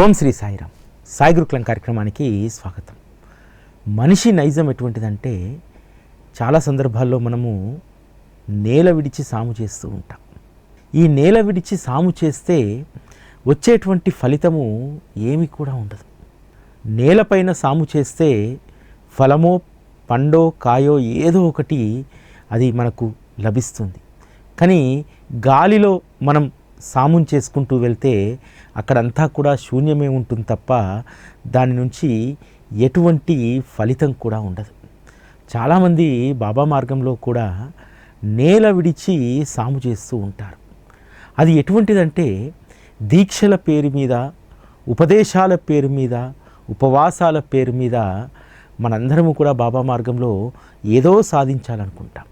ఓం శ్రీ సాయిరామ్. సాయి గురుకులం కార్యక్రమానికి స్వాగతం. మనిషి నైజం ఎటువంటిదంటే చాలా సందర్భాల్లో మనము నేల విడిచి సాము చేస్తూ ఉంటాం. ఈ నేల విడిచి సాము చేస్తే వచ్చేటువంటి ఫలితము ఏమి కూడా ఉండదు. నేలపైన సాము చేస్తే ఫలమో పండో కాయో ఏదో ఒకటి అది మనకు లభిస్తుంది. కానీ గాలిలో మనం సాముం చేసుకుంటూ వెళ్తే అక్కడంతా కూడా శూన్యమే ఉంటుంది తప్ప దాని నుంచి ఎటువంటి ఫలితం కూడా ఉండదు. చాలామంది బాబా మార్గంలో కూడా నేల విడిచి సాము చేస్తూ ఉంటారు. అది ఎటువంటిదంటే దీక్షల పేరు మీద ఉపదేశాల పేరు మీద ఉపవాసాల పేరు మీద మనందరము కూడా బాబా మార్గంలో ఏదో సాధించాలనుకుంటాం.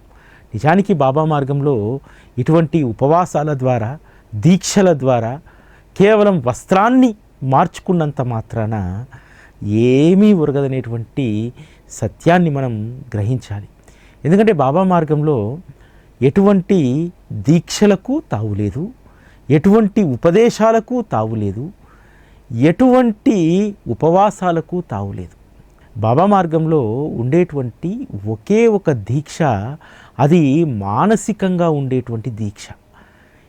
నిజానికి బాబా మార్గంలో ఇటువంటి ఉపవాసాల ద్వారా దీక్షల ద్వారా కేవలం వస్త్రాన్ని మార్చుకున్నంత మాత్రాన ఏమీ ఉరగదనేటువంటి సత్యాన్ని మనం గ్రహించాలి. ఎందుకంటే బాబా మార్గంలో ఎటువంటి దీక్షలకు తావులేదు ఎటువంటి ఉపదేశాలకు తావులేదు ఎటువంటి ఉపవాసాలకు తావులేదు బాబా మార్గంలో ఉండేటువంటి ఒకే ఒక దీక్ష అది మానసికంగా ఉండేటువంటి దీక్ష.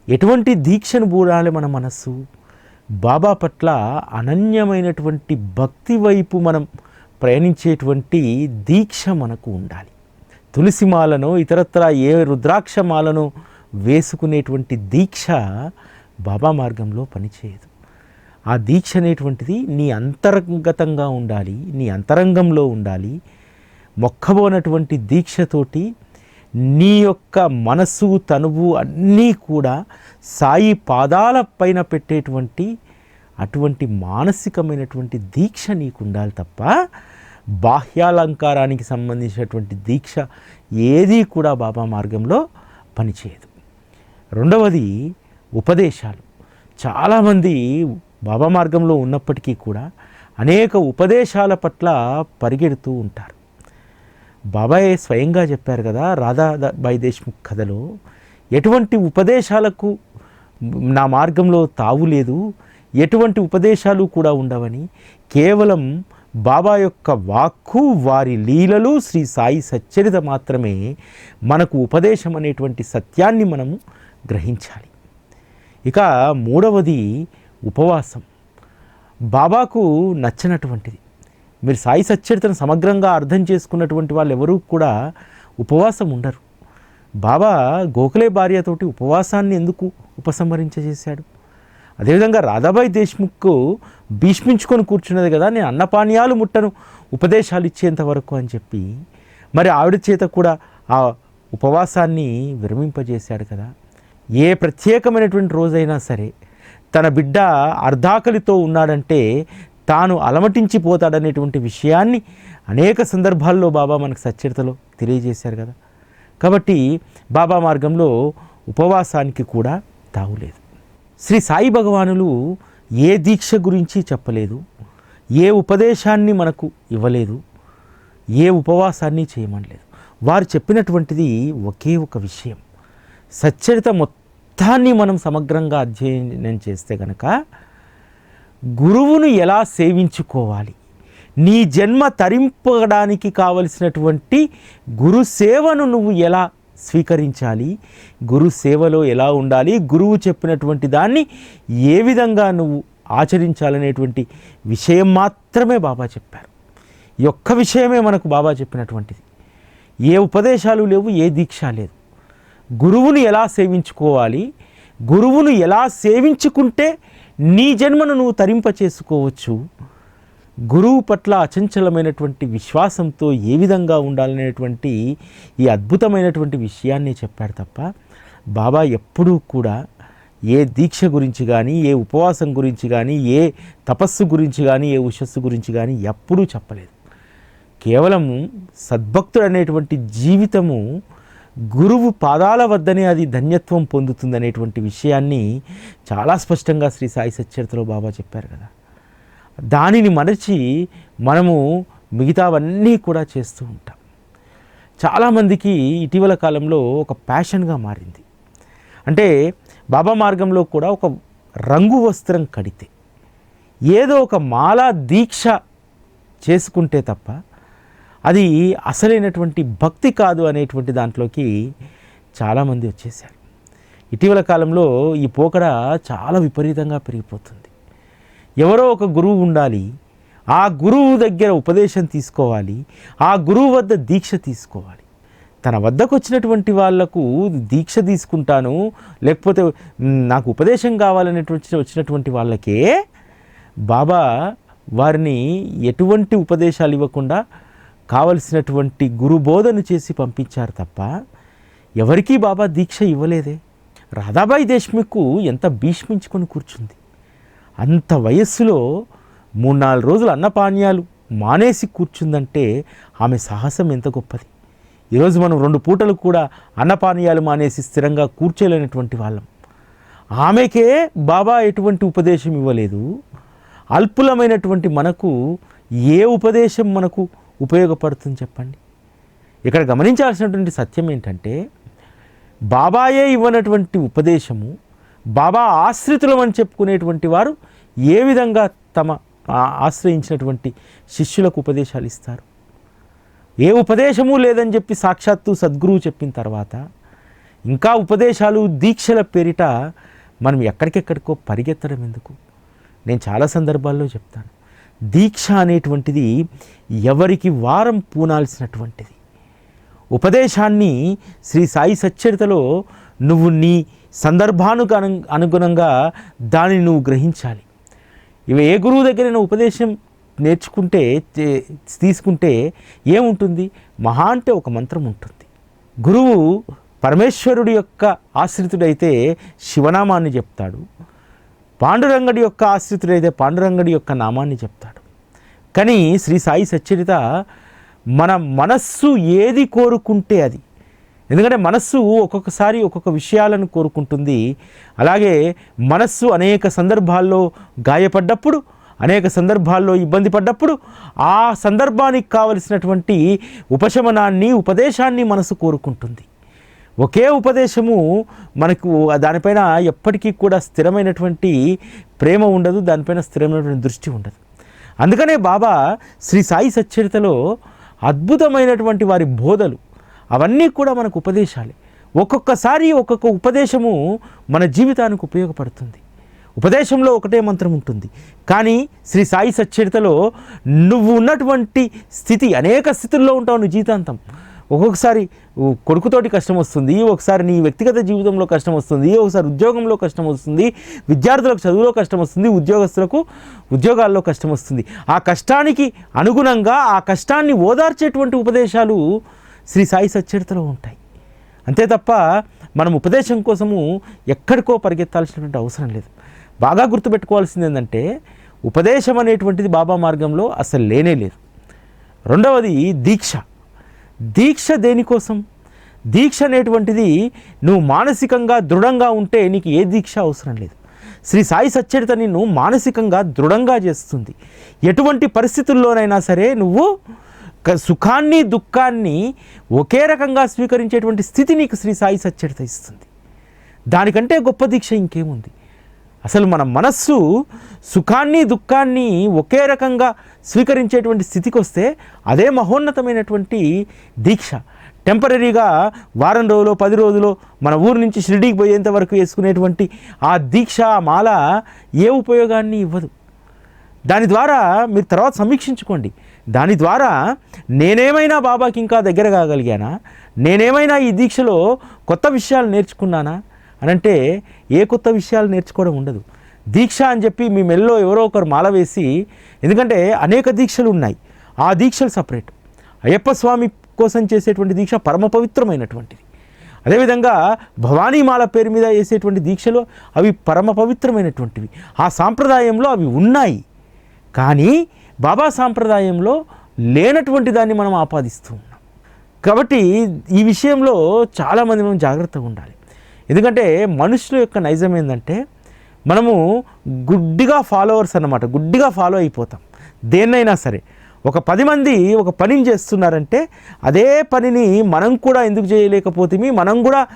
ఎటువంటి దీక్షను బూడాలి మన మనస్సు? బాబా పట్ల అనన్యమైనటువంటి భక్తి వైపు మనం ప్రయాణించేటువంటి దీక్ష మనకు ఉండాలి. తులసిమాలను ఇతరత్ర ఏ రుద్రాక్షమాలను వేసుకునేటువంటి దీక్ష బాబా మార్గంలో పనిచేయదు. ఆ దీక్ష అనేటువంటిది నీ అంతర్గతంగా ఉండాలి నీ అంతరంగంలో ఉండాలి. మొక్కబోనటువంటి దీక్షతోటి నీ యొక్క మనస్సు తనువు అన్నీ కూడా సాయి పాదాల పైన పెట్టేటువంటి అటువంటి మానసికమైనటువంటి దీక్ష నీకు ఉండాలి తప్ప బాహ్యాలంకారానికి సంబంధించినటువంటి దీక్ష ఏదీ కూడా బాబా మార్గంలో పనిచేయదు. రెండవది ఉపదేశాలు. చాలామంది బాబా మార్గంలో ఉన్నప్పటికీ కూడా అనేక ఉపదేశాల పట్ల పరిగెడుతూ ఉంటారు. బాబాయ్ స్వయంగా చెప్పారు కదా రాధాబాయి దేశ్ముఖ్ కథలో ఎటువంటి ఉపదేశాలకు నా మార్గంలో తావు లేదు ఎటువంటి ఉపదేశాలు కూడా ఉండవని కేవలం బాబా యొక్క వాక్కు వారి లీలలు శ్రీ సాయి సచ్చరిత మాత్రమే మనకు ఉపదేశం అనేటువంటి సత్యాన్ని మనము గ్రహించాలి. ఇక మూడవది ఉపవాసం. బాబాకు నచ్చినటువంటిది. మీరు సాయి సచ్చరితను సమగ్రంగా అర్థం చేసుకున్నటువంటి వాళ్ళు ఎవరూ కూడా ఉపవాసం ఉండరు. బాబా గోఖలే భార్యతోటి ఉపవాసాన్ని ఎందుకు ఉపసంహరించేశాడు అదేవిధంగా రాధాబాయి దేశ్ముఖ్ భీష్మించుకొని కూర్చున్నది కదా నేను అన్నపానీయాలు ముట్టను ఉపదేశాలు ఇచ్చేంత వరకు అని చెప్పి మరి ఆవిడ చేత కూడా ఆ ఉపవాసాన్ని విరమింపజేశాడు కదా. ఏ ప్రత్యేకమైనటువంటి రోజైనా సరే తన బిడ్డ అర్ధాకలితో ఉన్నాడంటే తాను అలమటించిపోతాడనేటువంటి విషయాన్ని అనేక సందర్భాల్లో బాబా మనకు సచ్చరితలో తెలియజేశారు కదా. కాబట్టి బాబా మార్గంలో ఉపవాసానికి కూడా తావులేదు. శ్రీ సాయి భగవానులు ఏ దీక్ష గురించి చెప్పలేదు ఏ ఉపదేశాన్ని మనకు ఇవ్వలేదు ఏ ఉపవాసాన్ని చేయమనలేదు. వారు చెప్పినటువంటిది ఒకే ఒక విషయం. సచ్చరిత మొత్తాన్ని మనం సమగ్రంగా అధ్యయనం చేస్తే కనుక గురువును ఎలా సేవించుకోవాలి? నీ జన్మ తరింపడానికి కావలసినటువంటి గురు సేవను నువ్వు ఎలా స్వీకరించాలి? గురు సేవలో ఎలా ఉండాలి? గురువు చెప్పినటువంటి దాన్ని ఏ విధంగా నువ్వు ఆచరించాలనేటువంటి విషయం మాత్రమే బాబా చెప్పారు. ఈ ఒక్క విషయమే మనకు బాబా చెప్పినటువంటిది. ఏ ఉపదేశాలు లేవు ఏ దీక్ష లేదు. గురువును ఎలా సేవించుకోవాలి? గురువును ఎలా సేవించుకుంటే నీ జన్మను నువ్వు తరింప చేసుకోవచ్చు. గురువు పట్ల అచంచలమైనటువంటి విశ్వాసంతో ఏ విధంగా ఉండాలనేటువంటి ఈ అద్భుతమైనటువంటి విషయాన్ని చెప్పాడు తప్ప బాబా ఎప్పుడూ కూడా ఏ దీక్ష గురించి కానీ ఏ ఉపవాసం గురించి కానీ ఏ తపస్సు గురించి కానీ ఏ ఉషస్సు గురించి కానీ ఎప్పుడూ చెప్పలేదు. కేవలం సద్భక్తుడు అనేటువంటి జీవితము గురువు పాదాల వద్దనే అది ధన్యత్వం పొందుతుందనేటువంటి విషయాన్ని చాలా స్పష్టంగా శ్రీ సాయి సచ్చరితలో బాబా చెప్పారు కదా. దానిని మరచి మనము మిగతావన్నీ కూడా చేస్తూ ఉంటాం. చాలామందికి ఇటీవల కాలంలో ఒక ప్యాషన్గా మారింది. అంటే బాబా మార్గంలో కూడా ఒక రంగు వస్త్రం కడితే ఏదో ఒక మాలా దీక్ష చేసుకుంటే తప్ప అది అసలైనటువంటి భక్తి కాదు అనేటువంటి దాంట్లోకి చాలామంది వచ్చేసారు ఇటీవల కాలంలో ఈ పోకడ చాలా విపరీతంగా పెరిగిపోతుంది. ఎవరో ఒక గురువు ఉండాలి ఆ గురువు దగ్గర ఉపదేశం తీసుకోవాలి ఆ గురువు వద్ద దీక్ష తీసుకోవాలి. తన వద్దకు వచ్చినటువంటి వాళ్ళకు దీక్ష తీసుకుంటాను లేకపోతే నాకు ఉపదేశం కావాలనేటువంటి వచ్చినటువంటి వాళ్ళకే బాబా వారిని ఎటువంటి ఉపదేశాలు ఇవ్వకుండా కావలసినటువంటి గురుబోధను చేసి పంపించారు తప్ప ఎవరికీ బాబా దీక్ష ఇవ్వలేదే. రాధాబాయి దేశ్ముఖ్కు ఎంత భీష్మించుకొని కూర్చుంది. అంత వయస్సులో మూడు నాలుగు రోజులు అన్నపానీయాలు మానేసి కూర్చుందంటే ఆమె సాహసం ఎంత గొప్పది. ఈరోజు మనం రెండు పూటలు కూడా అన్నపానీయాలు మానేసి స్థిరంగా కూర్చోలేనటువంటి వాళ్ళం. ఆమెకే బాబా ఎటువంటి ఉపదేశం ఇవ్వలేదు. అల్పులమైనటువంటి మనకు ఏ ఉపదేశం మనకు ఉపయోగపడుతుంది చెప్పండి. ఇక్కడ గమనించాల్సినటువంటి సత్యం ఏంటంటే బాబాయే ఇవ్వనటువంటి ఉపదేశము బాబా ఆశ్రితులం అని చెప్పుకునేటువంటి వారు ఏ విధంగా తమ ఆశ్రయించినటువంటి శిష్యులకు ఉపదేశాలు ఇస్తారు. ఏ ఉపదేశము లేదని చెప్పి సాక్షాత్తు సద్గురువు చెప్పిన తర్వాత ఇంకా ఉపదేశాలు దీక్షల పేరిట మనం ఎక్కడికెక్కడికో పరిగెత్తడం ఎందుకు? నేను చాలా సందర్భాల్లో చెప్తాను. దీక్ష అనేటువంటిది ఎవరికి వారం పూనాల్సినటువంటిది. ఉపదేశాన్ని శ్రీ సాయి సచ్చరితలో నువ్వు నీ సందర్భానుకు అను అనుగుణంగా దానిని నువ్వు గ్రహించాలి. ఇవి ఏ గురువు దగ్గరైనా ఉపదేశం నేర్చుకుంటే తీసుకుంటే ఏముంటుంది? మహా అంటే ఒక మంత్రం ఉంటుంది. గురువు పరమేశ్వరుడి యొక్క ఆశ్రితుడైతే శివనామాన్ని చెప్తాడు. పాండురంగడి యొక్క ఆశ్రితుడైతే పాండురంగడి యొక్క నామాన్ని చెప్తాడు. కానీ శ్రీ సాయి సచ్చరిత మన మనస్సు ఏది కోరుకుంటే అది. ఎందుకంటే మనస్సు ఒక్కొక్కసారి ఒక్కొక్క విషయాలను కోరుకుంటుంది. అలాగే మనస్సు అనేక సందర్భాల్లో గాయపడ్డప్పుడు అనేక సందర్భాల్లో ఇబ్బంది పడ్డప్పుడు ఆ సందర్భానికి కావలసినటువంటి ఉపశమనాన్ని ఉపదేశాన్ని మనసు కోరుకుంటుంది. ఒకే ఉపదేశము మనకు దానిపైన ఎప్పటికీ కూడా స్థిరమైనటువంటి ప్రేమ ఉండదు దానిపైన స్థిరమైనటువంటి దృష్టి ఉండదు. అందుకనే బాబా శ్రీ సాయి సచ్చరితలో అద్భుతమైనటువంటి వారి బోధలు అవన్నీ కూడా మనకు ఉపదేశాలే. ఒక్కొక్కసారి ఒక్కొక్క ఉపదేశము మన జీవితానికి ఉపయోగపడుతుంది. ఉపదేశంలో ఒకటే మంత్రం ఉంటుంది. కానీ శ్రీ సాయి సచ్చరితలో నువ్వు ఉన్నటువంటి స్థితి అనేక స్థితుల్లో ఉంటావు నువ్వు జీవితాంతం. ఒక్కొక్కసారి కొడుకుతోటి కష్టం వస్తుంది ఒకసారి నీ వ్యక్తిగత జీవితంలో కష్టం వస్తుంది ఒకసారి ఉద్యోగంలో కష్టం వస్తుంది విద్యార్థులకు చదువులో కష్టం వస్తుంది ఉద్యోగస్తులకు ఉద్యోగాల్లో కష్టం వస్తుంది. ఆ కష్టానికి అనుగుణంగా ఆ కష్టాన్ని ఓదార్చేటువంటి ఉపదేశాలు శ్రీ సాయి సచ్చరితలో ఉంటాయి. అంతే తప్ప మనం ఉపదేశం కోసము ఎక్కడికో పరిగెత్తాల్సినటువంటి అవసరం లేదు. బాగా గుర్తుపెట్టుకోవాల్సింది ఏంటంటే ఉపదేశం అనేటువంటిది బాబా మార్గంలో అసలు లేనే లేదు. రెండవది దీక్ష. దీక్ష దేనికోసం దీక్ష అనేటువంటిది నువ్వు మానసికంగా దృఢంగా ఉంటే నీకు ఏ దీక్ష అవసరం లేదు. శ్రీ సాయి సచ్చరిత నిన్ను మానసికంగా దృఢంగా చేస్తుంది. ఎటువంటి పరిస్థితుల్లోనైనా సరే నువ్వు సుఖాన్ని దుఃఖాన్ని ఒకే రకంగా స్వీకరించేటువంటి స్థితి నీకు శ్రీ సాయి సచ్చరిత ఇస్తుంది. దానికంటే గొప్ప దీక్ష ఇంకేముంది? అసలు మన మనస్సు సుఖాన్ని దుఃఖాన్ని ఒకే రకంగా స్వీకరించేటువంటి స్థితికి వస్తే అదే మహోన్నతమైనటువంటి దీక్ష. టెంపరీగా వారం రోజులు పది రోజులు మన ఊరు నుంచి షిరిడీకి పోయేంత వరకు వేసుకునేటువంటి ఆ దీక్ష మాల ఏ ఉపయోగాన్ని ఇవ్వదు. దాని ద్వారా మీరు తర్వాత సమీక్షించుకోండి. దాని ద్వారా నేనేమైనా బాబాకి ఇంకా దగ్గర కాగలిగానా? నేనేమైనా ఈ దీక్షలో కొత్త విషయాలు నేర్చుకున్నానా? అని అంటే ఏ కొత్త విషయాలు నేర్చుకోవడం ఉండదు. దీక్ష అని చెప్పి మీ మెల్లో ఎవరో ఒకరు మాల వేసి ఎందుకంటే అనేక దీక్షలు ఉన్నాయి. ఆ దీక్షలు సపరేట్. అయ్యప్ప స్వామి కోసం చేసేటువంటి దీక్ష పరమ పవిత్రమైనటువంటిది. అదేవిధంగా భవానీమాల పేరు మీద వేసేటువంటి దీక్షలు అవి పరమ పవిత్రమైనటువంటివి. ఆ సాంప్రదాయంలో అవి ఉన్నాయి. కానీ బాబా సాంప్రదాయంలో లేనటువంటి దాన్ని మనం ఆపాదిస్తూ ఉన్నాం. కాబట్టి ఈ విషయంలో చాలామంది మనం జాగ్రత్తగా ఉండాలి. ఎందుకంటే మనుషుల యొక్క నైజం ఏంటంటే మనము గుడ్డిగా ఫాలోవర్స్ అన్నమాట. గుడ్డిగా ఫాలో అయిపోతాం. దేన్నైనా సరే. ఒక పది మంది ఒక పనిని చేస్తున్నారంటే అదే పనిని మనం కూడా ఎందుకు చేయలేకపోతే మనం కూడా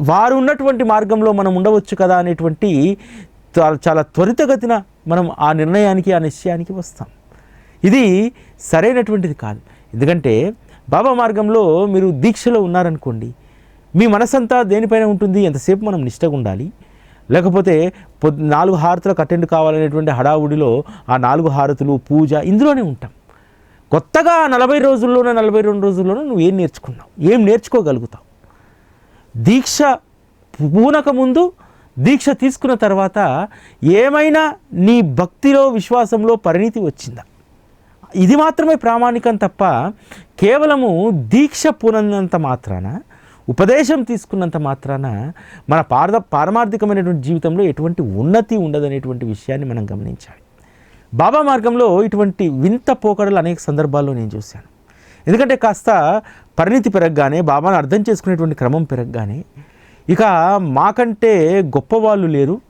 వారు ఉన్నటువంటి మార్గంలో మనం ఉండవచ్చు కదా అనేటువంటి చాలా చాలా త్వరితగతిన మనం ఆ నిర్ణయానికి ఆ నిశ్చయానికి వస్తాం. ఇది సరైనటువంటిది కాదు. ఎందుకంటే బాబా మార్గంలో మీరు దీక్షలో ఉన్నారనుకోండి మీ మనసంతా దేనిపైన ఉంటుంది? ఎంతసేపు మనం నిష్టగా ఉండాలి? లేకపోతే పొద్ నాలుగు హారతులకు అటెండ్ కావాలనేటువంటి హడావుడిలో ఆ నాలుగు హారతులు పూజ ఇందులోనే ఉంటాం. కొత్తగా నలభై రోజుల్లోనో నలభై రెండు రోజుల్లోనో నువ్వు ఏం నేర్చుకున్నావు? ఏం నేర్చుకోగలుగుతావు? దీక్ష పూనక ముందు దీక్ష తీసుకున్న తర్వాత ఏమైనా నీ భక్తిలో విశ్వాసంలో పరిణితి వచ్చిందా? ఇది మాత్రమే ప్రామాణికం తప్ప కేవలము దీక్ష పూనంత మాత్రాన ఉపదేశం తీసుకున్నంత మాత్రాన మన పారద పారమార్థికమైనటువంటి జీవితంలో ఎటువంటి ఉన్నతి ఉండదనేటువంటి విషయాన్ని మనం గమనించాలి. బాబా మార్గంలో ఇటువంటి వింత పోకడలు అనేక సందర్భాల్లో నేను చూశాను. ఎందుకంటే కాస్త పరిణితి పెరగగానే బాబాను అర్థం చేసుకునేటువంటి క్రమం పెరగగానే ఇక మాకంటే గొప్పవాళ్ళు లేరు.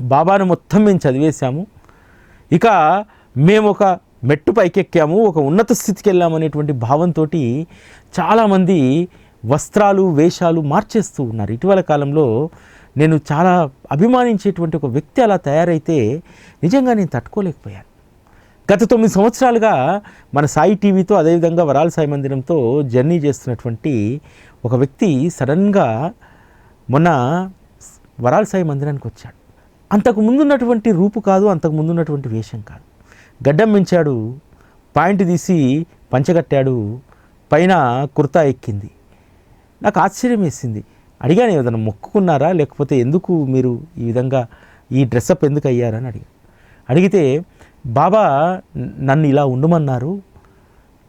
బాబాను మొత్తం మేము చదివేశాము. ఇక మేము ఒక మెట్టు పైకెక్కాము ఒక ఉన్నత స్థితికి వెళ్ళామనేటువంటి భావంతో చాలామంది వస్త్రాలు వేషాలు మార్చేస్తూ ఉన్నారు. ఇటీవల కాలంలో నేను చాలా అభిమానించేటువంటి ఒక వ్యక్తి అలా తయారైతే నిజంగా నేను తట్టుకోలేకపోయాను. గత తొమ్మిది సంవత్సరాలుగా మన సాయి టీవీతో అదేవిధంగా వరాల సాయి మందిరంతో జర్నీ చేస్తున్నటువంటి ఒక వ్యక్తి సడన్గా మొన్న వరాల సాయి మందిరానికి వచ్చాడు. అంతకు ముందున్నటువంటి రూపు కాదు అంతకు ముందున్నటువంటి వేషం కాదు. గడ్డం పెంచాడు పాయింట్ తీసి పంచగట్టాడు పైన కుర్తా ఎక్కింది. నాకు ఆశ్చర్యం వేసింది. అడిగాను ఏదైనా మొక్కుకున్నారా? లేకపోతే ఎందుకు మీరు ఈ విధంగా ఈ డ్రెస్అప్ ఎందుకు అయ్యారని అడిగాను. అడిగితే బాబా నన్ను ఇలా ఉండమన్నారు.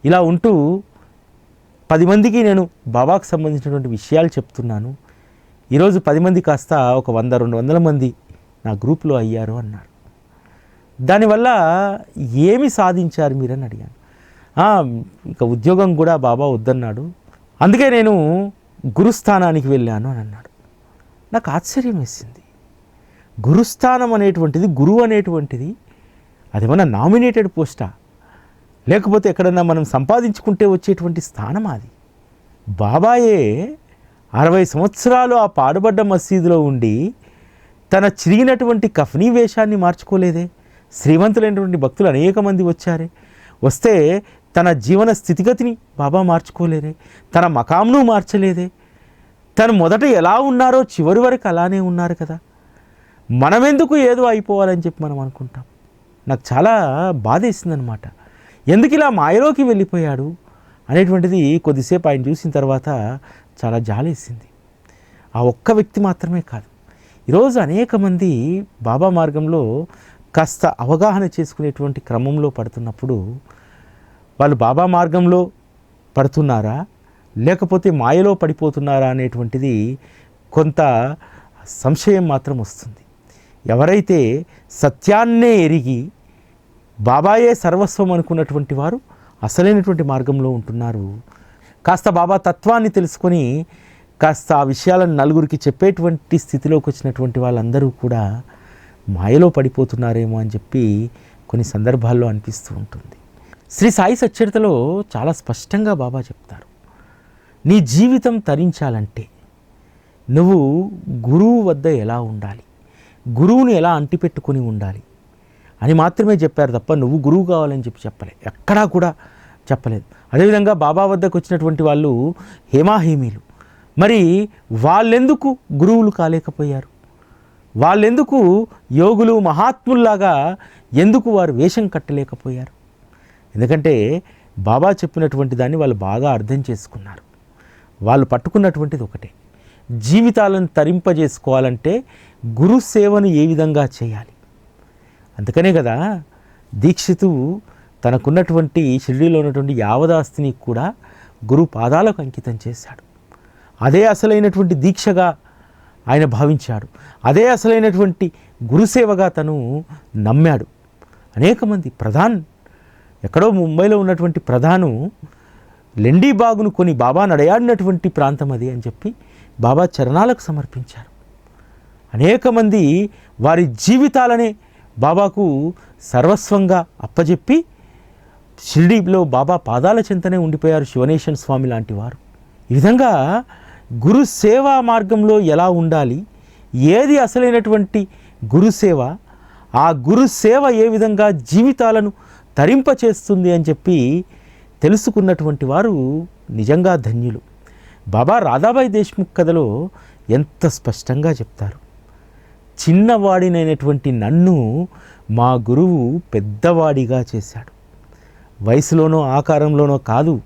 ఇలా ఉంటూ పది మందికి నేను బాబాకు సంబంధించినటువంటి విషయాలు చెప్తున్నాను. ఈరోజు పది మంది కాస్త ఒక వంద రెండు వందల మంది నా గ్రూప్లో అయ్యారు అన్నారు. దానివల్ల ఏమి సాధించారు మీరని అడిగాను. ఇక ఉద్యోగం కూడా బాబా వద్దన్నాడు. అందుకే నేను గురుస్థానానికి వెళ్ళాను అని అన్నాడు. నాకు ఆశ్చర్యం వేసింది. గురుస్థానం అనేటువంటిది గురువు అనేటువంటిది అదేమన్నా నామినేటెడ్ పోస్టా? లేకపోతే ఎక్కడన్నా మనం సంపాదించుకుంటే వచ్చేటువంటి స్థానం అది? బాబాయే అరవై సంవత్సరాలు ఆ పాడుబడ్డ మసీదులో ఉండి తన చిరిగినటువంటి కఫనీ వేషాన్ని మార్చుకోలేదే? శ్రీమంతులైనటువంటి భక్తులు అనేక మంది వచ్చారే. వస్తే తన జీవన స్థితిగతిని బాబా మార్చుకోలేదే తన మకాంను మార్చలేదే. తను మొదట ఎలా ఉన్నారో చివరి వరకు అలానే ఉన్నారు కదా. మనమెందుకు ఏదో అయిపోవాలని చెప్పి మనం అనుకుంటాం. నాకు చాలా బాధేసిందనమాట. ఎందుకు ఇలా మాయలోకి వెళ్ళిపోయాడు అనేటువంటిది కొద్దిసేపు ఆయన చూసిన తర్వాత చాలా జాలేసింది. ఆ ఒక్క వ్యక్తి మాత్రమే కాదు. ఈరోజు అనేక మంది బాబా మార్గంలో కాస్త అవగాహన చేసుకునేటువంటి క్రమంలో పడుతున్నప్పుడు వాళ్ళు బాబా మార్గంలో పడుతున్నారా? లేకపోతే మాయలో పడిపోతున్నారా అనేటువంటిది కొంత సంశయం మాత్రం వస్తుంది. ఎవరైతే సత్యాన్నే ఎరిగి బాబాయే సర్వస్వం అనుకున్నటువంటి వారు అసలైనటువంటి మార్గంలో ఉంటున్నారు. కాస్త బాబా తత్వాన్ని తెలుసుకొని కాస్త ఆ విషయాలను నలుగురికి చెప్పేటువంటి స్థితిలోకి వచ్చినటువంటి వాళ్ళందరూ కూడా మాయలో పడిపోతున్నారేమో అని చెప్పి కొన్ని సందర్భాల్లో అనిపిస్తూ ఉంటుంది. శ్రీ సాయి సచ్చరితలో చాలా స్పష్టంగా బాబా చెప్తారు. నీ జీవితం తరించాలంటే నువ్వు గురువు వద్ద ఎలా ఉండాలి? గురువుని ఎలా అంటిపెట్టుకొని ఉండాలి? అని మాత్రమే చెప్పారు తప్ప నువ్వు గురువు కావాలని చెప్పి చెప్పలేదు ఎక్కడా కూడా చెప్పలేదు. అదేవిధంగా బాబా వద్దకు వచ్చినటువంటి వాళ్ళు హేమాహేమీలు. మరి వాళ్ళెందుకు గురువులు కాలేకపోయారు? వాళ్ళెందుకు యోగులు మహాత్ముల్లాగా ఎందుకు వారు వేషం కట్టలేకపోయారు? ఎందుకంటే బాబా చెప్పినటువంటి దాన్ని వాళ్ళు బాగా అర్థం చేసుకున్నారు. వాళ్ళు పట్టుకున్నటువంటిది ఒకటే. జీవితాలను తరింపజేసుకోవాలంటే గురు సేవను ఏ విధంగా చేయాలి? అందుకనే కదా దీక్షితు తనకున్నటువంటి షిరిడీలో ఉన్నటువంటి యావదాస్తిని కూడా గురు పాదాలకు అంకితం చేశాడు. అదే అసలైనటువంటి దీక్షగా ఆయన భావించాడు. అదే అసలైనటువంటి గురుసేవగా తను నమ్మాడు. అనేక మంది ప్రధాన్ ఎక్కడో ముంబైలో ఉన్నటువంటి ప్రధాను లెండీ బాగును కొని బాబా నడయాడినటువంటి ప్రాంతం అది అని చెప్పి బాబా చరణాలకు సమర్పించారు. అనేక మంది వారి జీవితాలనే బాబాకు సర్వస్వంగా అప్పజెప్పి షిరిడీలో బాబా పాదాల చెంతనే ఉండిపోయారు శివనేశన్ స్వామి లాంటి వారు. ఈ విధంగా గురు సేవా మార్గంలో ఎలా ఉండాలి? ఏది అసలైనటువంటి గురుసేవ ఆ గురు సేవ ఏ విధంగా జీవితాలను తరింపచేస్తుంది అని చెప్పి తెలుసుకున్నటువంటి వారు నిజంగా ధన్యులు. బాబా రాధాబాయి దేశ్ముఖ్ కథలో ఎంత స్పష్టంగా చెప్తారు. చిన్నవాడినైనటువంటి నన్ను మా గురువు పెద్దవాడిగా చేశాడు. వయసులోనో ఆకారంలోనో కాదు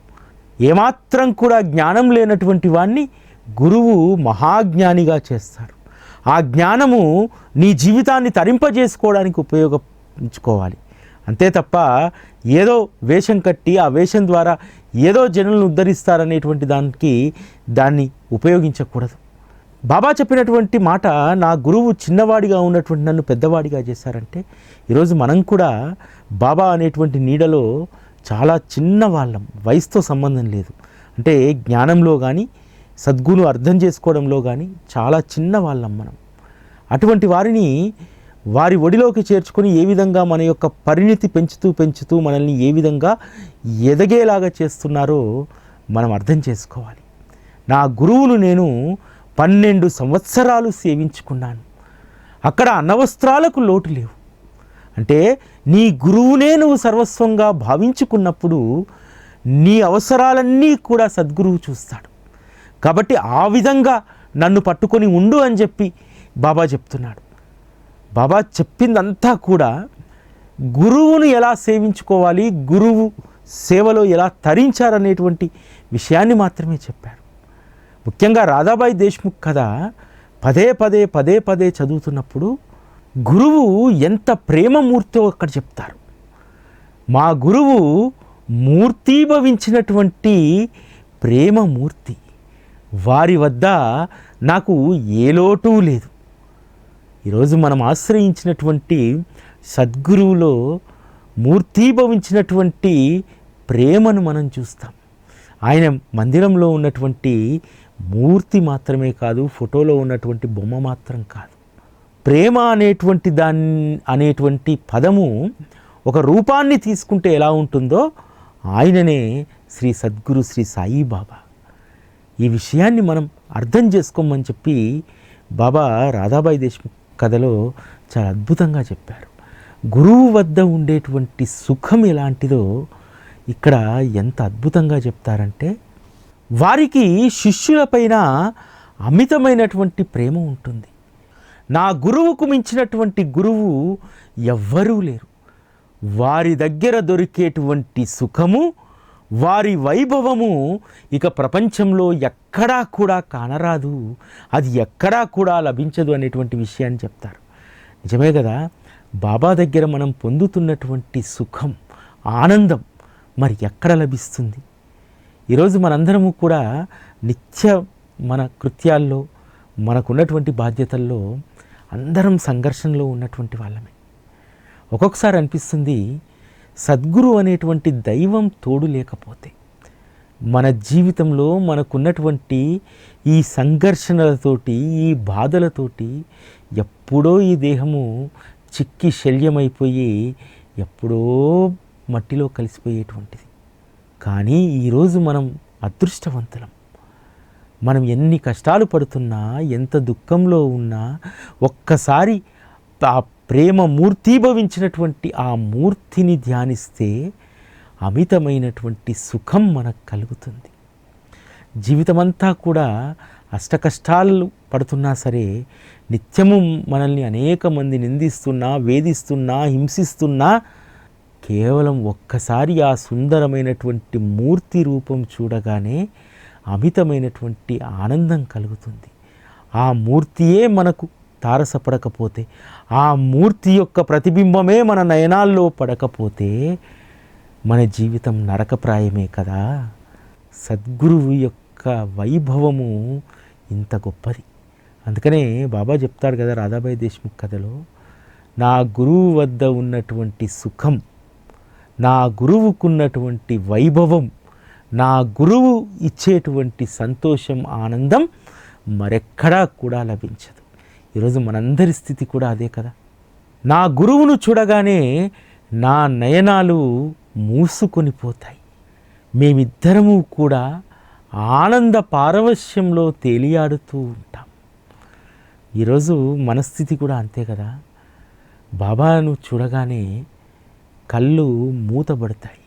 ఏమాత్రం కూడా జ్ఞానం లేనటువంటి వాణ్ణి గురువు మహాజ్ఞానిగా చేస్తారు ఆ జ్ఞానము నీ జీవితాన్ని తరింపజేసుకోవడానికి ఉపయోగించుకోవాలి అంతే తప్ప ఏదో వేషం కట్టి ఆ వేషం ద్వారా ఏదో జనులను ఉద్ధరిస్తారనేటువంటి దానికి దాన్ని ఉపయోగించకూడదు. బాబా చెప్పినటువంటి మాట నా గురువు చిన్నవాడిగా ఉన్నటువంటి నన్ను పెద్దవాడిగా చేశారంటే ఈరోజు మనం కూడా బాబా అనేటువంటి నీడలో చాలా చిన్నవాళ్ళం వయసుతో సంబంధం లేదు. అంటే జ్ఞానంలో కానీ సద్గును అర్థం చేసుకోవడంలో కానీ చాలా చిన్న వాళ్ళం మనం. అటువంటి వారిని వారి ఒడిలోకి చేర్చుకొని ఏ విధంగా మన యొక్క పరిణితి పెంచుతూ పెంచుతూ మనల్ని ఏ విధంగా ఎదగేలాగా చేస్తున్నారో మనం అర్థం చేసుకోవాలి. నా గురువును నేను పన్నెండు సంవత్సరాలు సేవించుకున్నాను. అక్కడ అన్నవస్త్రాలకు లోటు లేవు. అంటే నీ గురువునే నువ్వు సర్వస్వంగా భావించుకున్నప్పుడు నీ అవసరాలన్నీ కూడా సద్గురువు చూస్తాడు. కాబట్టి ఆ విధంగా నన్ను పట్టుకొని ఉండు అని చెప్పి బాబా చెప్తున్నాడు. బాబా చెప్పిందంతా కూడా గురువును ఎలా సేవించుకోవాలి గురువు సేవలో ఎలా తరించారనేటువంటి విషయాన్ని మాత్రమే చెప్పారు. ముఖ్యంగా రాధాబాయి దేశ్ముఖ్ కథ పదే పదే పదే పదే చదువుతున్నప్పుడు గురువు ఎంత ప్రేమమూర్తో అక్కడ చెప్తారు. మా గురువు మూర్తీభవించినటువంటి ప్రేమమూర్తి. వారి వద్ద నాకు ఏ లోటు లేదు. ఈరోజు మనం ఆశ్రయించినటువంటి సద్గురువులో మూర్తీభవించినటువంటి ప్రేమను మనం చూస్తాం. ఆయన మందిరంలో ఉన్నటువంటి మూర్తి మాత్రమే కాదు ఫోటోలో ఉన్నటువంటి బొమ్మ మాత్రం కాదు. ప్రేమ అనేటువంటి దాన్ని అనేటువంటి పదము ఒక రూపాన్ని తీసుకుంటే ఎలా ఉంటుందో ఆయననే శ్రీ సద్గురు శ్రీ సాయిబాబా ఈ విషయాన్ని మనం అర్థం చేసుకోమని చెప్పి బాబా రాధాబాయి దేశ్ముఖ్ కథలో చాలా అద్భుతంగా చెప్పారు. గురువు వద్ద ఉండేటువంటి సుఖం ఎలాంటిదో ఇక్కడ ఎంత అద్భుతంగా చెప్తారంటే వారికి శిష్యులపైన అమితమైనటువంటి ప్రేమ ఉంటుంది. నా గురువుకు మించినటువంటి గురువు ఎవ్వరూ లేరు. వారి దగ్గర దొరికేటువంటి సుఖము వారి వైభవము ఇక ప్రపంచంలో ఎక్కడా కూడా కానరాదు. అది ఎక్కడా కూడా లభించదు అనేటువంటి విషయాన్ని చెప్తారు. నిజమే కదా? బాబా దగ్గర మనం పొందుతున్నటువంటి సుఖం ఆనందం మరి ఎక్కడ లభిస్తుంది? ఈరోజు మనందరము కూడా నిత్య మన కృత్యాల్లో మనకున్నటువంటి బాధ్యతల్లో అందరం సంఘర్షణలో ఉన్నటువంటి వాళ్ళమే. ఒక్కొక్కసారి అనిపిస్తుంది సద్గురు అనేటువంటి దైవం తోడు లేకపోతే మన జీవితంలో మనకున్నటువంటి ఈ సంఘర్షణలతోటి ఈ బాధలతోటి ఎప్పుడో ఈ దేహము చిక్కి శల్యమైపోయి ఎప్పుడో మట్టిలో కలిసిపోయేటువంటిది. కానీ ఈరోజు మనం అదృష్టవంతులం. మనం ఎన్ని కష్టాలు పడుతున్నా ఎంత దుఃఖంలో ఉన్నా ఒక్కసారి ఆ ప్రేమ మూర్తీభవించినటువంటి ఆ మూర్తిని ధ్యానిస్తే అమితమైనటువంటి సుఖం మనకు కలుగుతుంది. జీవితమంతా కూడా అష్టకష్టాలు పడుతున్నా సరే నిత్యము మనల్ని అనేక మంది నిందిస్తున్నా వేధిస్తున్నా హింసిస్తున్నా కేవలం ఒక్కసారి ఆ సుందరమైనటువంటి మూర్తి రూపం చూడగానే అమితమైనటువంటి ఆనందం కలుగుతుంది. ఆ మూర్తియే మనకు తారసపడకపోతే ఆ మూర్తి యొక్క ప్రతిబింబమే మన నయనాల్లో పడకపోతే మన జీవితం నరకప్రాయమే కదా. సద్గురువు యొక్క వైభవము ఇంత గొప్పది. అందుకనే బాబా చెప్తాడు కదా రాధాబాయి దేశ్ముఖ్ కథలో నా గురువు వద్ద ఉన్నటువంటి సుఖం నా గురువుకున్నటువంటి వైభవం నా గురువు ఇచ్చేటువంటి సంతోషం ఆనందం మరెక్కడా కూడా లభించదు. ఈరోజు మనందరి స్థితి కూడా అదే కదా. నా గురువును చూడగానే నా నయనాలు మూసుకొని పోతాయి. మేమిద్దరము కూడా ఆనంద పారవశ్యంలో తేలియాడుతూ ఉంటాం. ఈరోజు మనస్థితి కూడా అంతే కదా. బాబాను చూడగానే కళ్ళు మూతబడతాయి.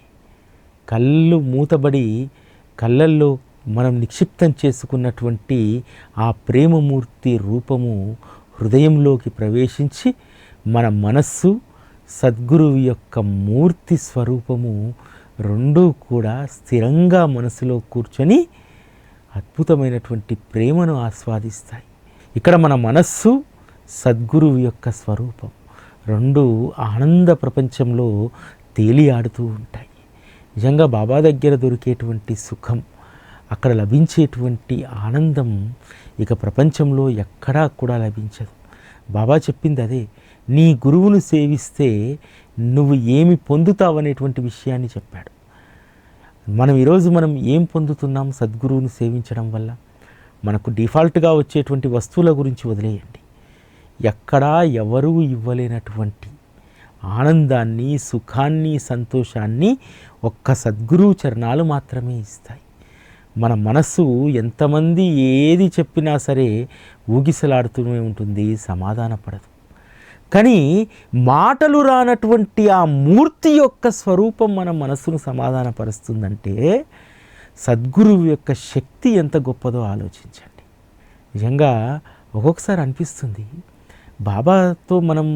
కళ్ళు మూతబడి కళ్ళల్లో మనం నిక్షిప్తం చేసుకున్నటువంటి ఆ ప్రేమమూర్తి రూపము హృదయంలోకి ప్రవేశించి మన మనస్సు సద్గురువు యొక్క మూర్తి స్వరూపము రెండూ కూడా స్థిరంగా మనసులో కూర్చొని అద్భుతమైనటువంటి ప్రేమను ఆస్వాదిస్తాయి. ఇక్కడ మన మనస్సు సద్గురువు యొక్క స్వరూపం రెండు ఆనంద ప్రపంచంలో తేలియాడుతూ ఉంటాయి. నిజంగా బాబా దగ్గర దొరికేటువంటి సుఖం అక్కడ లభించేటువంటి ఆనందం ఇక ప్రపంచంలో ఎక్కడా కూడా లభించదు. బాబా చెప్పింది అదే నీ గురువును సేవిస్తే నువ్వు ఏమి పొందుతావనేటువంటి విషయాన్ని చెప్పాడు. మనం ఈరోజు మనం ఏం పొందుతున్నాం సద్గురువును సేవించడం వల్ల? మనకు డిఫాల్ట్గా వచ్చేటువంటి వస్తువుల గురించి వదిలేయండి. ఎక్కడా ఎవరూ ఇవ్వలేనటువంటి ఆనందాన్ని సుఖాన్ని సంతోషాన్ని ఒక్క సద్గురువు చరణాలు మాత్రమే ఇస్తాయి. మన మనస్సు ఎంతమంది ఏది చెప్పినా సరే ఊగిసలాడుతూనే ఉంటుంది సమాధానపడదు. కానీ మాటలు రానటువంటి ఆ మూర్తి యొక్క స్వరూపం మన మనస్సును సమాధానపరుస్తుందంటే సద్గురువు యొక్క శక్తి ఎంత గొప్పదో ఆలోచించండి. నిజంగా ఒక్కొక్కసారి అనిపిస్తుంది బాబాతో మనం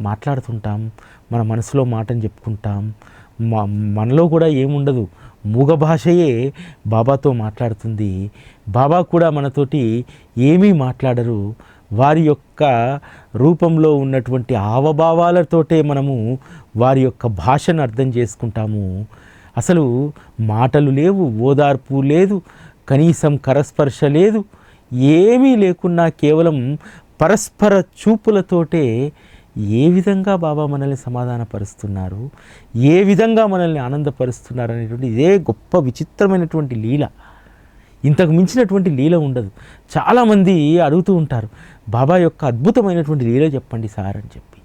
మాట్లాడుతుంటాం మన మనసులో మాటని చెప్పుకుంటాం మనలో కూడా ఏముండదు మూగ భాషయే బాబాతో మాట్లాడుతుంది. బాబా కూడా మనతోటి ఏమీ మాట్లాడరు. వారి యొక్క రూపంలో ఉన్నటువంటి హావభావాలతోటే మనము వారి యొక్క భాషను అర్థం చేసుకుంటాము. అసలు మాటలు లేవు ఓదార్పు లేదు కనీసం కరస్పర్శ లేదు. ఏమీ లేకున్నా కేవలం పరస్పర చూపులతోటే ఏ విధంగా బాబా మనల్ని సమాధానపరుస్తున్నారు? ఏ విధంగా మనల్ని ఆనందపరుస్తున్నారు అనేటువంటి ఇదే గొప్ప విచిత్రమైనటువంటి లీల. ఇంతకు మించినటువంటి లీల ఉండదు. చాలామంది అడుగుతూ ఉంటారు బాబా యొక్క అద్భుతమైనటువంటి లీల చెప్పండి సార్ అని చెప్పి.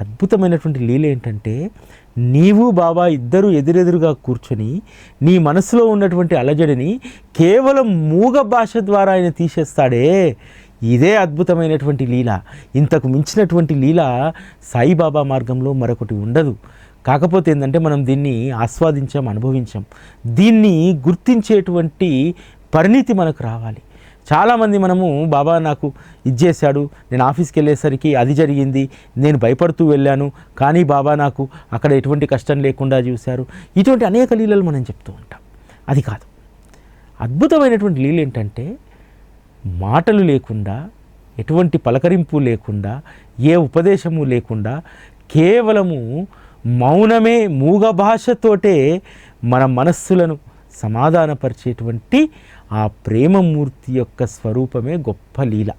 అద్భుతమైనటువంటి లీల ఏంటంటే నీవు బాబా ఇద్దరు ఎదురెదురుగా కూర్చొని నీ మనసులో ఉన్నటువంటి అలజడిని కేవలం మూగ భాష ద్వారా ఆయన తీసేస్తాడే. ఇదే అద్భుతమైనటువంటి లీల. ఇంతకు మించినటువంటి లీల సాయిబాబా మార్గంలో మరొకటి ఉండదు. కాకపోతే ఏంటంటే మనం దీన్ని ఆస్వాదించాం అనుభవించాం. దీన్ని గుర్తించేటువంటి పరిణితి మనకు రావాలి. చాలామంది మనము బాబా నాకు ఇచ్చేశాడు నేను ఆఫీస్కి వెళ్ళేసరికి అది జరిగింది నేను భయపడుతూ వెళ్ళాను కానీ బాబా నాకు అక్కడ ఎటువంటి కష్టం లేకుండా చూశారు. ఇటువంటి అనేక లీలలు మనం చెప్తూ ఉంటాం. అది కాదు. అద్భుతమైనటువంటి లీల ఏంటంటే మాటలు లేకుండా ఎటువంటి పలకరింపు లేకుండా ఏ ఉపదేశము లేకుండా కేవలము మౌనమే మూగ భాషతోటే మన మనస్సులను సమాధానపరిచేటువంటి ఆ ప్రేమమూర్తి యొక్క స్వరూపమే గొప్ప లీల.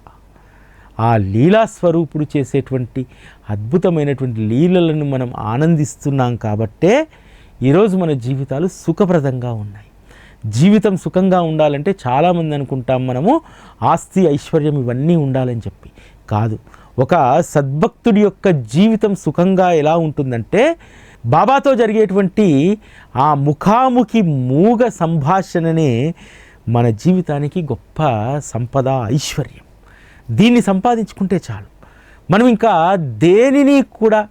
ఆ లీలా స్వరూపుడు చేసేటువంటి అద్భుతమైనటువంటి లీలలను మనం ఆనందిస్తున్నాం కాబట్టే ఈరోజు మన జీవితాలు సుఖప్రదంగా ఉన్నాయి. జీవితం సుఖంగా ఉండాలంటే చాలామంది అనుకుంటాం మనము ఆస్తి ఐశ్వర్యం ఇవన్నీ ఉండాలని చెప్పి. కాదు. ఒక సద్భక్తుడి యొక్క జీవితం సుఖంగా ఎలా ఉంటుందంటే బాబాతో జరిగేటువంటి ఆ ముఖాముఖి మూగ సంభాషణనే మన జీవితానికి గొప్ప సంపద ఐశ్వర్యం. దీన్ని సంపాదించుకుంటే చాలు. మనం ఇంకా దేనిని కూడా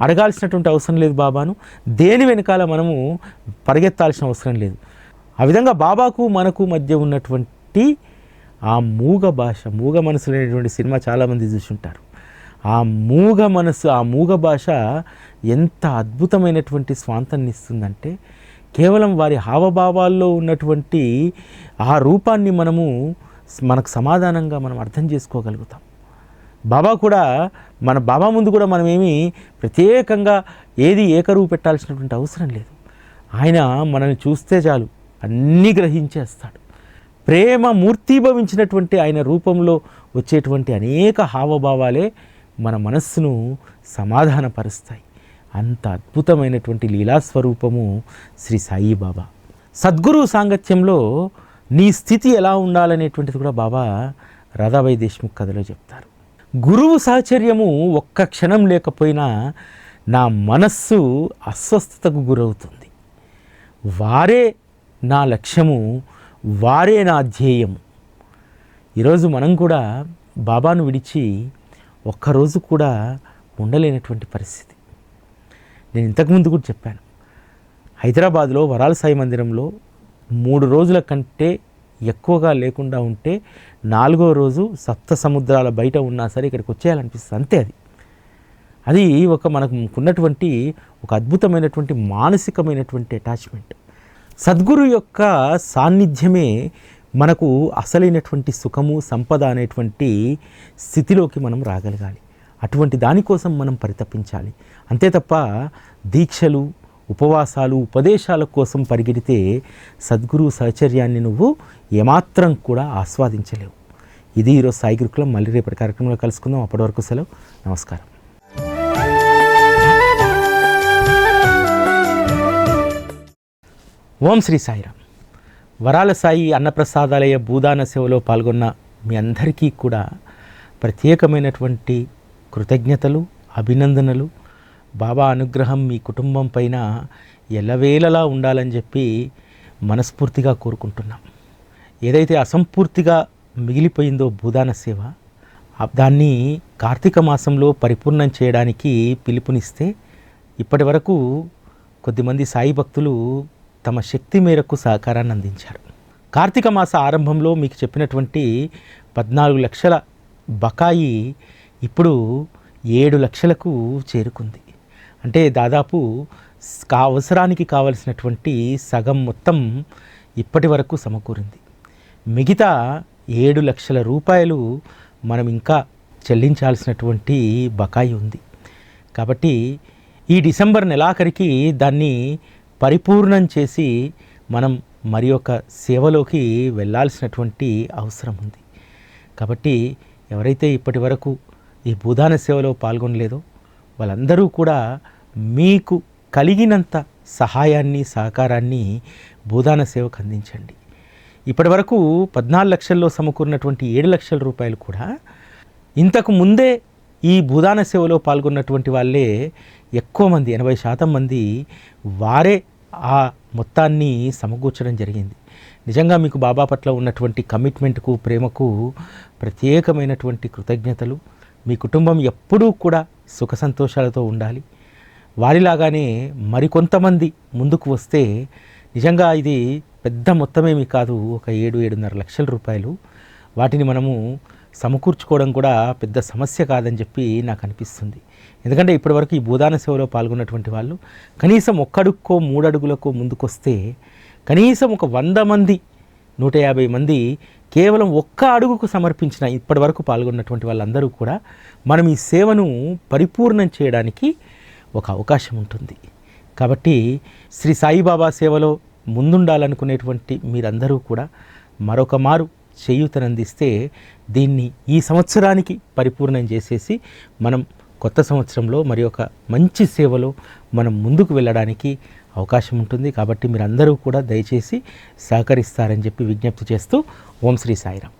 అడగాల్సినటువంటి అవసరం లేదు బాబాను. దేని వెనకాల మనము పరిగెత్తాల్సిన అవసరం లేదు. ఆ విధంగా బాబాకు మనకు మధ్య ఉన్నటువంటి ఆ మూగ భాష మూగ మనసు అనేటువంటి సినిమా చాలామంది చూసుంటారు. ఆ మూగ మనసు ఆ మూగ భాష ఎంత అద్భుతమైనటువంటి స్వాంతాన్ని ఇస్తుందంటే కేవలం వారి హావభావాల్లో ఉన్నటువంటి ఆ రూపాన్ని మనము మనకు సమాధానంగా మనం అర్థం చేసుకోగలుగుతాం. బాబా కూడా మన బాబా ముందు కూడా మనమేమి ప్రత్యేకంగా ఏది ఏకరువు పెట్టాల్సినటువంటి అవసరం లేదు. ఆయన మనల్ని చూస్తే చాలు. అన్నీ గ్రహించేస్తాడు. ప్రేమ మూర్తీభవించినటువంటి ఆయన రూపంలో వచ్చేటువంటి అనేక హావభావాలే మన మనస్సును సమాధానపరుస్తాయి. అంత అద్భుతమైనటువంటి లీలాస్వరూపము శ్రీ సాయిబాబా. సద్గురు సాంగత్యంలో నీ స్థితి ఎలా ఉండాలనేటువంటిది కూడా బాబా రాధాబాయి దేశ్ముఖ్ కథలో చెప్తారు. గురువు సాహచర్యము ఒక్క క్షణం లేకపోయినా నా మనస్సు అస్వస్థతకు గురవుతుంది. వారే నా లక్ష్యము వారే నా ధ్యేయం ఈరోజు మనం కూడా బాబాను విడిచి ఒక్కరోజు కూడా ఉండలేనటువంటి పరిస్థితి. నేను ఇంతకుముందు కూడా చెప్పాను. హైదరాబాద్లో వరాల సాయి మందిరంలో మూడు రోజుల కంటే ఎక్కువగా లేకుండా ఉంటే నాలుగో రోజు సప్త సముద్రాల బయట ఉన్నా సరే ఇక్కడికి వచ్చేయాలనిపిస్తుంది. అంతే అది. అది ఒక మనకు ఉన్నటువంటి ఒక అద్భుతమైనటువంటి మానసికమైనటువంటి అటాచ్మెంట్ సద్గురు యొక్క సాన్నిధ్యమే మనకు అసలైనటువంటి సుఖము సంపద అనేటువంటి స్థితిలోకి మనం రాగలగాలి. అటువంటి దానికోసం మనం పరితపించాలి. అంతే తప్ప దీక్షలు ఉపవాసాలు ఉపదేశాల కోసం పరిగెడితే సద్గురు సహచర్యాన్ని నువ్వు ఏమాత్రం కూడా ఆస్వాదించలేవు. ఇది ఈరోజు సాయి గురుకులం. మళ్ళీ రేపటి కార్యక్రమంలో కలుసుకుందాం. అప్పటి వరకు సెలవు. నమస్కారం. ఓం శ్రీ సాయిరామ్. వరాల సాయి అన్నప్రసాదాలయ భూదాన సేవలో పాల్గొన్న మీ అందరికీ కూడా ప్రత్యేకమైనటువంటి కృతజ్ఞతలు అభినందనలు. బాబా అనుగ్రహం మీ కుటుంబం పైన ఎల్లవేళలా ఉండాలని చెప్పి మనస్ఫూర్తిగా కోరుకుంటున్నాం. ఏదైతే అసంపూర్తిగా మిగిలిపోయిందో భూదాన సేవ దాన్ని కార్తీక మాసంలో పరిపూర్ణం చేయడానికి పిలుపునిస్తే ఇప్పటి వరకు కొద్దిమంది సాయి భక్తులు తమ శక్తి మేరకు సహకారాన్ని అందించారు. కార్తీక మాస ఆరంభంలో మీకు చెప్పినటువంటి పద్నాలుగు లక్షల బకాయి ఇప్పుడు ఏడు లక్షలకు చేరుకుంది. అంటే దాదాపు అవసరానికి కావలసినటువంటి సగం మొత్తం ఇప్పటి వరకు సమకూరింది. మిగతా ఏడు లక్షల రూపాయలు మనం ఇంకా చెల్లించాల్సినటువంటి బకాయి ఉంది. కాబట్టి ఈ డిసెంబర్ నెలాఖరికి దాన్ని పరిపూర్ణం చేసి మనం మరి ఒక సేవలోకి వెళ్ళాల్సినటువంటి అవసరం ఉంది. కాబట్టి ఎవరైతే ఇప్పటి వరకు ఈ భూదాన సేవలో పాల్గొనలేదో వాళ్ళందరూ కూడా మీకు కలిగినంత సహాయాన్ని సహకారాన్ని భూదాన సేవకు అందించండి. ఇప్పటి వరకు పద్నాలుగు లక్షల్లో సమకూరినటువంటి ఏడు లక్షల రూపాయలు కూడా ఇంతకు ముందే ఈ భూదాన సేవలో పాల్గొన్నటువంటి వాళ్ళే ఎక్కువ మంది ఎనభై శాతం మంది వారే ఆ మొత్తాన్ని సమకూర్చడం జరిగింది. నిజంగా మీకు బాబా పట్ల ఉన్నటువంటి కమిట్మెంట్కు ప్రేమకు ప్రత్యేకమైనటువంటి కృతజ్ఞతలు. మీ కుటుంబం ఎప్పుడూ కూడా సుఖ సంతోషాలతో ఉండాలి. వారిలాగానే మరికొంతమంది ముందుకు వస్తే నిజంగా ఇది పెద్ద మొత్తమేమి కాదు. ఒక ఏడు ఏడున్నర లక్షల రూపాయలు. వాటిని మనము సమకూర్చుకోవడం కూడా పెద్ద సమస్య కాదని చెప్పి నాకు అనిపిస్తుంది. ఎందుకంటే ఇప్పటివరకు ఈ భూదాన సేవలో పాల్గొన్నటువంటి వాళ్ళు కనీసం ఒక్కడుక్కో మూడడుగులకో ముందుకొస్తే కనీసం ఒక వంద మంది నూట యాభై మంది కేవలం ఒక్క అడుగుకు సమర్పించిన ఇప్పటివరకు పాల్గొన్నటువంటి వాళ్ళందరూ కూడా మనం ఈ సేవను పరిపూర్ణం చేయడానికి ఒక అవకాశం ఉంటుంది. కాబట్టి శ్రీ సాయిబాబా సేవలో ముందుండాలనుకునేటువంటి మీరందరూ కూడా మరొక మారు చేయూతనందిస్తే దీన్ని ఈ సంవత్సరానికి పరిపూర్ణం చేసేసి మనం కొత్త సంవత్సరంలో మరి ఒక మంచి సేవలో మనం ముందుకు వెళ్ళడానికి అవకాశం ఉంటుంది. కాబట్టి మీరందరూ కూడా దయచేసి సహకరిస్తారని చెప్పి విజ్ఞప్తి చేస్తూ ఓం శ్రీ సాయిరామ్.